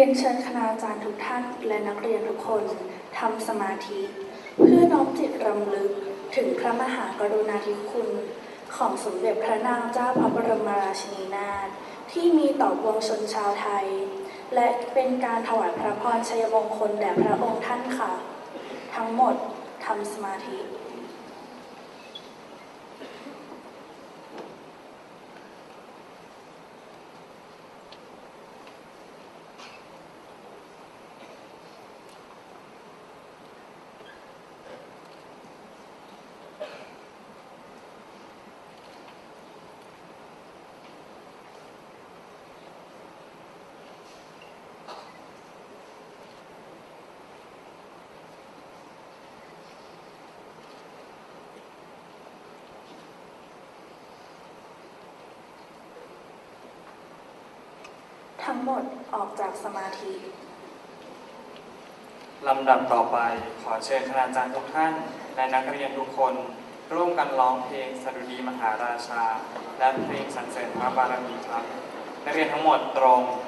เรียนเชิญคณาจารย์ทุกท่านและนักเรียนทุกคนทำสมาธิ เพื่อน้อมจิตรำลึกถึงพระมหากรุณาธิคุณ ของสมเด็จพระนางเจ้าพระบรมราชินีนาถที่มีต่อปวงชนชาวไทย และเป็นการถวายพระพรชัยมงคลแด่พระองค์ท่านค่ะ ทั้งหมดทำสมาธิ ทั้ งหมดออกจากสมาธิ ลำดับต่อไปขอเชิญคณาจารย์ทุกท่าน และนักเรียนทุกคน ร่วมกันร้องเพลงสดุดีมหาราชา และเพลงสรรเสริญพระบารมีครับ นักเรียนทั้งหมดตรงทั้ง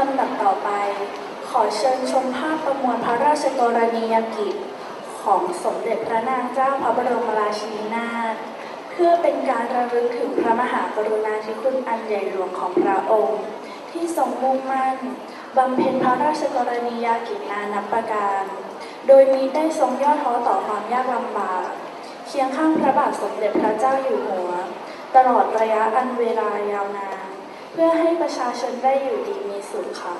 ลำดับต่อไป ขอเชิญชมภาพประมวลพระราชกรณียกิจ ของสมเด็จพระนางเจ้าพระบรมราชินีนาถเพื่อเป็นการระลึกถึงพระมหากรุณาธิคุณอันใหญ่หลวงของพระองค์ ที่ทรงมุ่งมั่นบำเพ็ญพระราชกรณียกิจนานับประการ โดยมิได้ทรงย่อท้อต่อความยากลำบาก เคียงข้างพระบาทสมเด็จพระเจ้าอยู่หัว ตลอดระยะอันเวลายาวนาน เพื่อให้ประชาชนได้อยู่ดีมีสุขค่ะ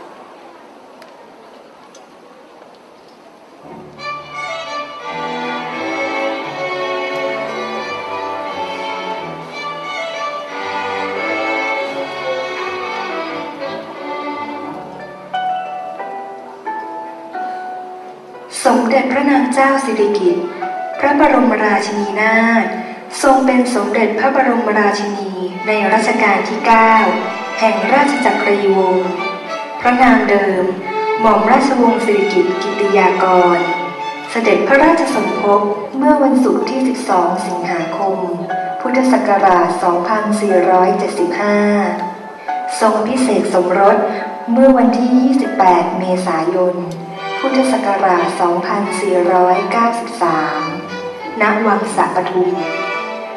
สมเด็จพระนางเจ้าสิริกิติ์ พระบรมราชินีนาถ ทรงเป็นสมเด็จพระบรมราชินีในรัชกาลที่ 9 แห่งราชจักรีวงศ์พระนามเดิม หม่อมราชวงศ์สิริกิติ์กิติยากร เสด็จพระราชสมภพเมื่อวันศุกร์ที่ 12 สิงหาคม พุทธศักราช 2475 ทรงพิเศษสมรสเมื่อวันที่ 28 เมษายน พุทธศักราช 2493 ณ วังสะปทุม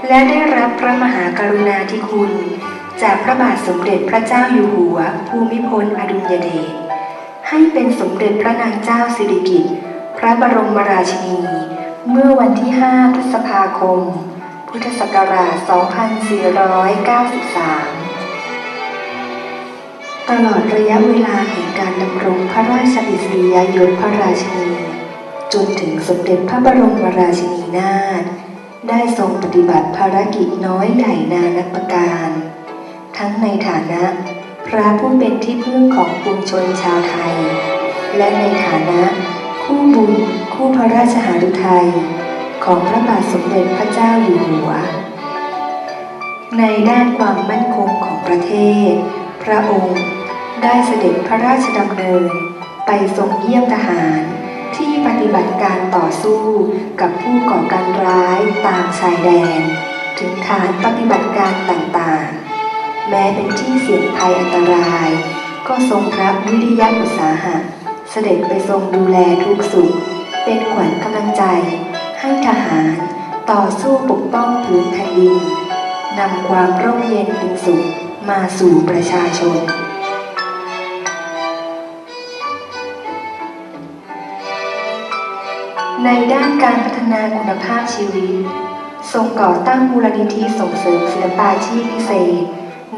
และได้รับพระมหากรุณาธิคุณ จากพระบาทสมเด็จพระเจ้าอยู่หัว ภูมิพลอดุลยเดชให้เป็นสมเด็จพระนางเจ้าสิริกิติ์พระบรมราชินี เมื่อวันที่ 5 พฤษภาคม พุทธศักราช 2493 ตลอดระยะเวลาแห่งการดำรงพระราชอิสริยยศพระราชินี จนถึงสมเด็จพระบรมราชินีนาถ ได้ทรงปฏิบัติภารกิจน้อยใหญ่นานับประการ ทั้งในฐานะ พระผู้เป็นที่พึ่งของปวงชนชาวไทย และในฐานะ คู่บุญคู่พระราชหฤทัยของพระบาทสมเด็จพระเจ้าอยู่หัว ในด้านความมั่นคงของประเทศ พระองค์ได้เสด็จพระราชดำเนินไปทรงเยี่ยมทหาร ปฏิบัติการต่อสู้กับผู้ก่อการร้ายตามชายแดน ถึงฐานปฏิบัติการต่างๆ แม้เป็นที่เสี่ยงภัยอันตราย ก็ทรงพระวิริยะอุตสาหะ เสด็จไปทรงดูแลทุกสุข เป็นขวัญกำลังใจ ให้ทหารต่อสู้ปกป้องพื้นแผ่นดินนำความร่มเย็นเป็นสุขมาสู่ประชาชน ในด้านการพัฒนาคุณภาพชีวิต ทรงก่อตั้งมูลนิธิส่งเสริมศิลปาชีพพิเศษ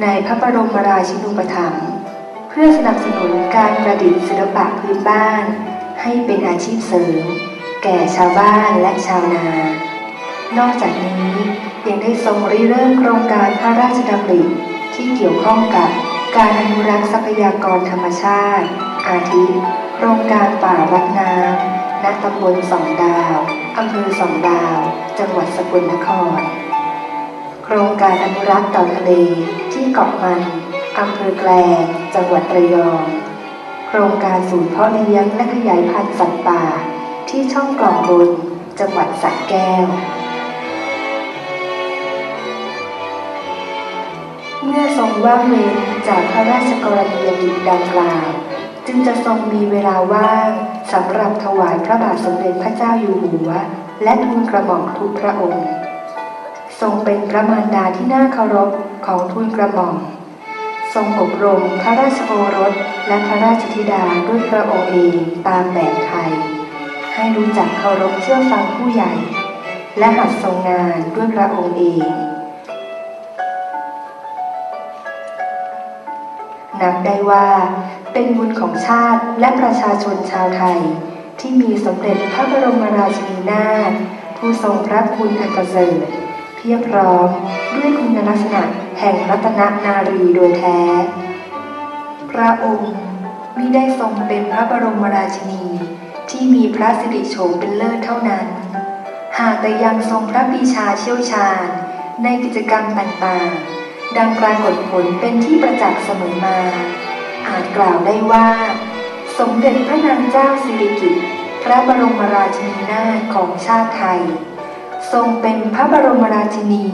ในพระบรมราชินูปถัมภ์เพื่อสนับสนุนการประดิษฐ์ศิลปะพื้นบ้าน ให้เป็นอาชีพเสริม แก่ชาวบ้านและชาวนา นอกจากนี้ยังได้ทรงริเริ่มโครงการพระราชดำริที่เกี่ยวข้องกับการอนุรักษ์ทรัพยากรธรรมชาติ อาทิโครงการป่ารักน้ำ ณตำบลสองดาวอำเภอสองดาว จังหวัดสกลนคร โครงการอนุรักษ์เต่าทะเลที่เกาะมันอำเภอแกลงจังหวัดระยอง โครงการศูนย์เพาะเลี้ยงและขยายพันธุ์สัตว์ป่า ที่ช่องกล่องบน จังหวัดสระแก้ว เมื่อทรงว่างเว้นจากพระราชกรณียกิจดังกล่าว จึงจะทรงมีเวลาว่างสำหรับถวายพระบาทสมเด็จพระเจ้าอยู่หัว และทูลกระหม่อมทุกพระองค์ ทรงเป็นพระมารดาที่น่าเคารพของทูลกระหม่อม ทรงอบรมพระราชโอรสและพระราชธิดาด้วยพระองค์เองตามแบบไทย ให้รู้จักเคารพเชื่อฟังผู้ใหญ่ และหัดทรงงานด้วยพระองค์เอง นับได้ว่า เป็นบุญของชาติและประชาชนชาวไทย ที่มีสมเด็จพระบรมราชินีนาถผู้ทรงพระคุณอันประเสริฐเพียบพร้อมด้วยคุณลักษณะแห่งรัตนนารีโดยแท้ พระองค์มิได้ทรงเป็นพระบรมราชินีที่มีพระสิริโฉมเป็นเลิศเท่านั้น หากแต่ยังทรงพระปีชาเชี่ยวชาญในกิจกรรมต่างๆ ดังปรากฏผลเป็นที่ประจักษ์เสมอมา อาจกล่าวได้ว่า สมเด็จพระนางเจ้าสิริกิติ์พระบรมราชินีนาถของชาติไทย ทรงเป็นพระบรมราชินี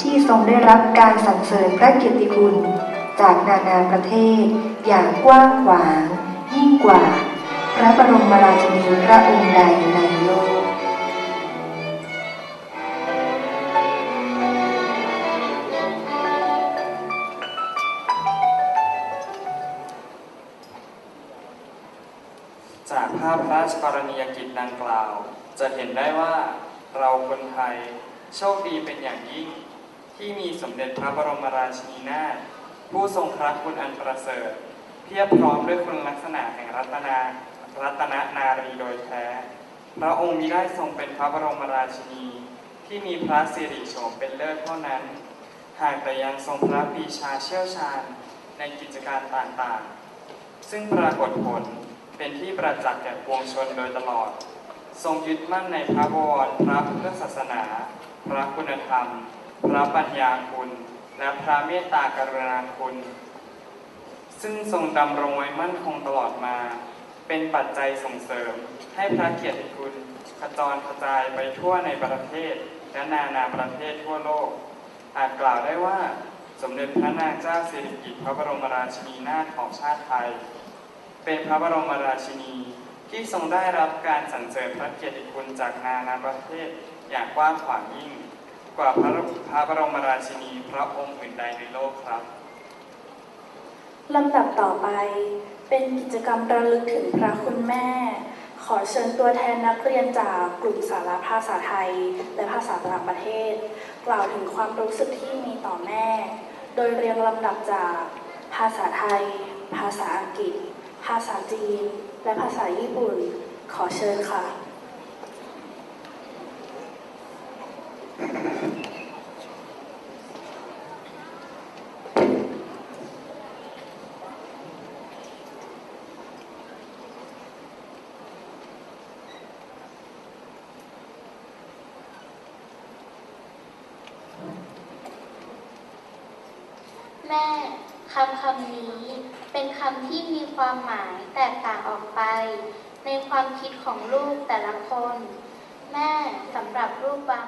ที่ทรงได้รับการสรรเสริญพระเกียรติคุณ จากนานาประเทศอย่างกว้างขวาง ยิ่งกว่า พระบรมราชินีพระองค์ใดในาพพระราชกรณียกิจดังกล่าว จะเห็นได้ว่าเราคนไทยโชคดีเป็นอย่างยิ่ง ที่มีสมเด็จพระบรมราชินีนาถผู้ทรงพระคุณอันประเสริฐ เพียบพร้อมด้วยคุณลักษณะแห่งรัตนารัตนนารีโดยแท้ พระองค์มิได้ทรงเป็นพระบรมราชินี ที่มีพระสิริโฉมเป็นเลิศเท่านั้น หากแต่ยังทรงพระปีชาเชี่ยวชาญในกิจการต่างๆ ซึ่งปรากฏผล เป็นที่ประจักษ์แก่ปวงชนโดยตลอด ทรงยึดมั่นในพระวรพระพุทธศาสนา พระคุณธรรม พระปัญญาคุณ และพระเมตตากรุณาคุณ ซึ่งทรงดำรงไว้มั่นคงตลอดมา เป็นปัจจัยส่งเสริม ให้พระเกียรติคุณขจรกระจายไปทั่วในประเทศ และนานาประเทศทั่วโลก อาจกล่าวได้ว่า สมเด็จพระนางเจ้าสิริกิติ์พระบรมราชินีนาถของชาติไทย เป็นพระบรมราชินี ที่ทรงได้รับการสรรเสริญพระเกียรติคุณจากนานาประเทศอย่างกว้างขวางยิ่ง กว่าพระพระบรมราชินีพระองค์อื่นใดในโลกครับลำดับต่อไปเป็นกิจกรรมระลึกถึงพระคุณแม่ ขอเชิญตัวแทนนักเรียนจากกลุ่มสาระภาษาไทย และภาษาต่างประเทศ กล่าวถึงความรู้สึกที่มีต่อแม่ โดยเรียงลำดับจากภาษาไทย ภาษาอังกฤษ ภาษาจีน และภาษาญี่ปุ่น ขอเชิญค่ะแม่คำคำนี้ เป็นคำที่มีความหมายแตกต่างออกไป ในความคิดของลูกแต่ละคน แม่สำหรับลูกบาง